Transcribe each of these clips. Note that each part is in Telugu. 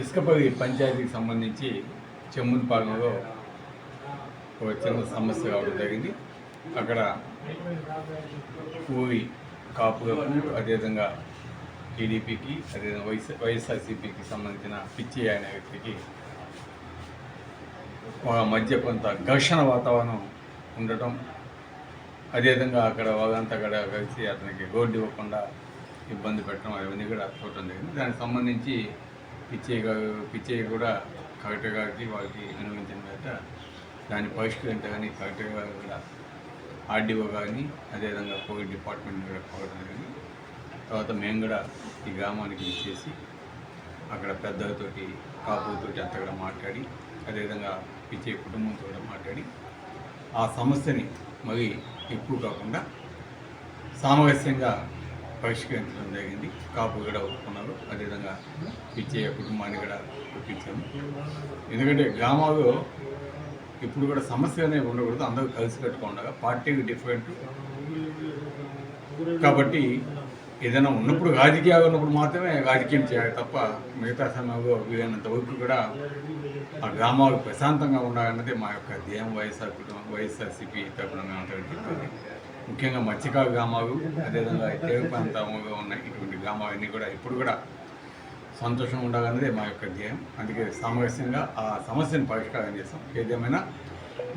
ఇసుకపల్లి పంచాయతీకి సంబంధించి చెమ్మునిపాలెంలో ఒక చిన్న సమస్య కావడం జరిగింది. అక్కడ ఊరి కాపులకు అదేవిధంగా టీడీపీకి అదేవిధంగా వైఎస్ వైఎస్ఆర్సీపీకి సంబంధించిన పిచ్చి అనే వ్యక్తికి మధ్య కొంత ఘర్షణ వాతావరణం ఉండటం అదేవిధంగా అక్కడ వాళ్ళంతా కూడా కలిసి అతనికి రోడ్డు ఇవ్వకుండా ఇబ్బంది పెట్టడం అవన్నీ కూడా చూడటం జరిగింది. దానికి సంబంధించి పిచ్చయ్య గారు పిచ్చయ్య కూడా కలెక్టర్ గారికి వాళ్ళకి వినియోగించిన మీద దాన్ని పరిష్కరించగాని కలెక్టర్ గారు కూడా ఆర్డీఓ కానీ అదేవిధంగా పోలీస్ డిపార్ట్మెంట్ కూడా కోరడం జరిగింది. తర్వాత మేము కూడా ఈ గ్రామానికి ఇచ్చేసి అక్కడ పెద్దలతోటి కాపులతోటి అంతా కూడా మాట్లాడి అదేవిధంగా పిచ్చే కుటుంబంతో కూడా మాట్లాడి ఆ సమస్యని మరి ఎక్కువ కాకుండా సామరస్యంగా పరిష్కరించడం జరిగింది. కాపు కూడా ఒప్పుకున్నారు. అదేవిధంగా పిచ్చే కుటుంబాన్ని కూడా ఒప్పించాము. ఎందుకంటే గ్రామాల్లో ఇప్పుడు కూడా సమస్య అనేది ఉండకూడదు. అందరూ కలిసి కట్టుకుండగా పార్టీకి డిఫరెంట్. కాబట్టి ఏదైనా ఉన్నప్పుడు రాజకీయాలు ఉన్నప్పుడు మాత్రమే రాజకీయం చేయాలి తప్ప మిగతా సమయంలో వీలైనంత వరకు కూడా ఆ గ్రామాలు ప్రశాంతంగా ఉండాలన్నది మా యొక్క ధ్యేయం వైఎస్ఆర్ కుటుంబం వైఎస్ఆర్సీపీ తరపున మేము ముఖ్యంగా మత్స్యకారు గ్రామాలు అదేవిధంగా తేరు ప్రాంతంలో ఉన్న ఇటువంటి గ్రామాలన్నీ కూడా ఇప్పుడు కూడా సంతోషంగా ఉండాలన్నదే మా యొక్క ధ్యేయం. అందుకే సామరస్యంగా ఆ సమస్యను పరిష్కారం చేస్తాం. ఏదేమైనా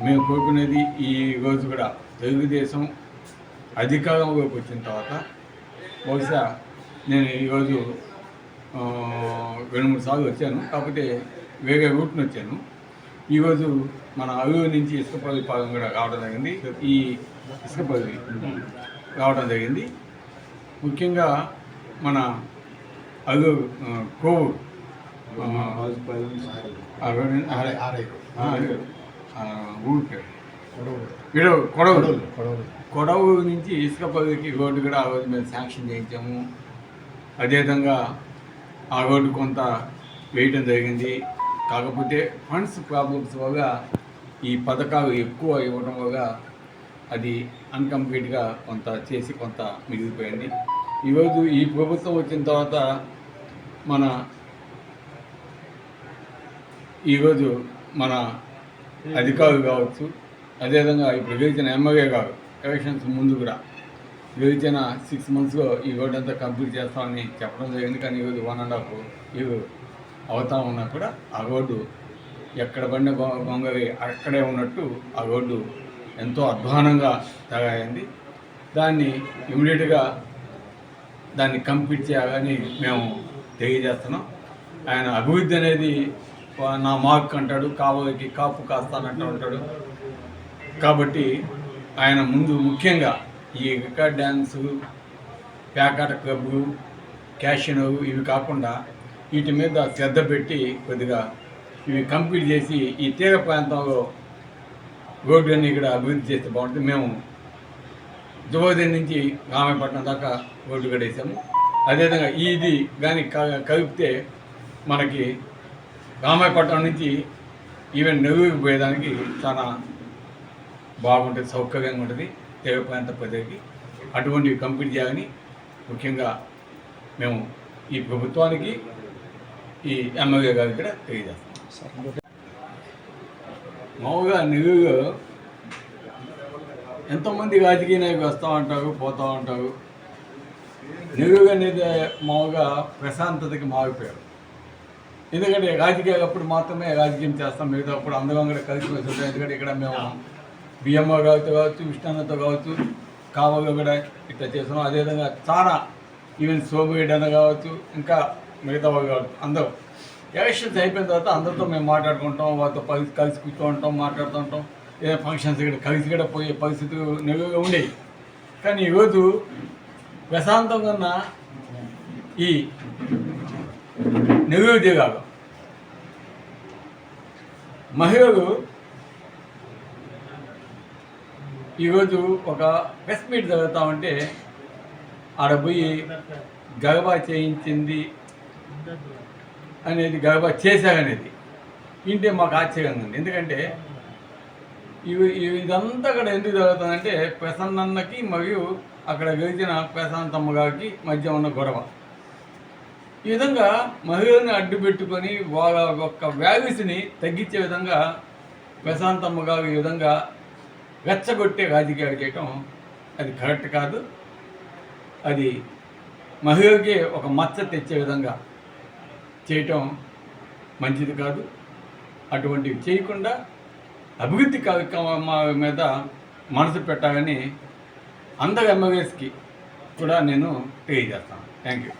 మేము కోరుకునేది ఈ రోజు కూడా తెలుగుదేశం అధికారంలోకి వచ్చిన తర్వాత బహుశా నేను ఈరోజు రెండు మూడు సార్లు వచ్చాను. కాకపోతే వేరే రూట్ని వచ్చాను. ఈరోజు మన అరువు నుంచి ఇసుకపల్లి పాలెం కూడా రావడం జరిగింది. ఈ ఇసుకపల్లి రావడం జరిగింది. ముఖ్యంగా మన అరువు కోవూరు ఊరి పేరు. విడవ కొడవలు కొడవు నుంచి ఇసుకపల్లికి రోడ్డు కూడా ఆ రోజు మేము శాంక్షన్ చేయించాము. అదేవిధంగా ఆ రోడ్డు కొంత వేయటం జరిగింది. కాకపోతే ఫండ్స్ ప్రాబ్లమ్స్ వల్ల ఈ పథకాలు ఎక్కువ ఇవ్వడం వల్ల అది అన్కంప్లీట్గా కొంత చేసి కొంత మిగిలిపోయింది. ఈరోజు ఈ ప్రభుత్వం వచ్చిన తర్వాత మన ఈరోజు మన అధికారులు కావచ్చు అదేవిధంగా ఇప్పుడు గెలిచిన ఎమ్మెల్యే గారు ఎలక్షన్స్ ముందు కూడా గెలిచిన సిక్స్ మంత్స్లో ఈ రోడ్ అంతా కంప్లీట్ చేస్తామని చెప్పడం జరిగింది. కానీ ఈరోజు వన్ అండ్ హాఫ్ ఇవి అవుతా ఉన్నా కూడా ఆ రోడ్డు ఎక్కడ పడిన గొంగవి అక్కడే ఉన్నట్టు ఆ రోడ్డు ఎంతో అధ్వానంగా తయారైంది. దాన్ని ఇమీడియట్గా దాన్ని కంప్లీట్ చేయాలని మేము తెలియజేస్తున్నాం. ఆయన అభివృద్ధి అనేది నా మార్క్ అంటాడు కావలికి కాపు కాస్తానంటూ ఉంటాడు కాబట్టి ఆయన ముందు ముఖ్యంగా ఈ రికార్డ్ డ్యాన్సు ప్యాకాట క్లబ్బు క్యాషినో ఇవి కాకుండా వీటి మీద శ్రద్ధ పెట్టి కొద్దిగా ఇవి కంప్లీట్ చేసి ఈ తీర ప్రాంతంలో రోడ్లన్నీ ఇక్కడ అభివృద్ధి చేస్తే బాగుంటుంది. మేము జువోదయం నుంచి రామాయపట్నం దాకా రోడ్లు కడేసాము అదేవిధంగా ఇది కానీ క- కలిపితే మనకి రామాయపట్నం నుంచి ఈవెన్ నెల్లూరుకి పోయేదానికి చాలా బాగుంటుంది సౌకర్యంగా ఉంటుంది తీర ప్రాంత ప్రజలకి అటువంటివి కంప్లీట్ చేయాలని ముఖ్యంగా మేము ఈ ప్రభుత్వానికి ఈ ఎమ్మెల్యే గారికి కూడా తెలియజేస్తాం. మామూలుగా నెల్లూరు ఎంతోమంది రాజకీయ నాయకులు వస్తూ ఉంటారు పోతూ ఉంటారు. నెల్లూరు అనేది మామూలుగా ప్రశాంతతకి మారిపోయారు. ఎందుకంటే రాజకీయాలు అప్పుడు మాత్రమే రాజకీయం చేస్తాం మిగతా అప్పుడు అందరం కూడా కలిసి మెలిసి ఎందుకంటే ఇక్కడ మేము బియ్యమ్మ కావచ్చు కావచ్చు విష్ణన్నతో కావచ్చు కావగా కూడా ఇట్లా చేస్తున్నాం. అదేవిధంగా చాలా ఈవెన్ సోమిరెడ్డి అన్న కావచ్చు ఇంకా మిగతా వాళ్ళు కావచ్చు అందరూ. ఎలక్షన్స్ అయిపోయిన తర్వాత అందరితో మేము మాట్లాడుకుంటాం వాళ్ళతో కలిసి కలిసి కూర్చో ఉంటాం మాట్లాడుతూ ఉంటాం. ఏదైనా ఫంక్షన్స్ ఇక్కడ కలిసి కూడా పోయే పరిస్థితులు నెలవుగా ఉండేవి కానీ ఈరోజు ప్రశాంతంగా ఉన్న ఈ నెల్లూరు జిల్లాలో మహిళలు ఈరోజు ఒక ప్రెస్ మీట్ జరుగుతా ఉంటే ఆడ పోయి గర్భా చేయించింది అనేది గర్భా చేశారనేది వింటే మాకు ఆశ్చర్యంగా ఉంది. ఎందుకంటే ఇవి ఇదంతా కూడా ఎందుకు జరుగుతుందంటే ప్రసన్నన్నకి మరియు అక్కడ గెలిచిన ప్రశాంతమ్మ గారికి మధ్య ఉన్న గొడవ. ఈ విధంగా మహిళల్ని అడ్డు పెట్టుకొని వాళ్ళ యొక్క వ్యాధిని తగ్గించే విధంగా ప్రశాంతమ్మ గారు ఈ విధంగా వెచ్చగొట్టే రాజకీయాలు చేయటం అది కరెక్ట్ కాదు. అది మహిళకి ఒక మచ్చ తెచ్చే విధంగా చేయటం మంచిది కాదు. అటువంటివి చేయకుండా అభివృద్ధి కార్యక్రమాల మీద మనసు పెట్టాలని అందరు ఎంఎల్ఏస్కి కూడా నేను తెలియజేస్తాను. Thank you.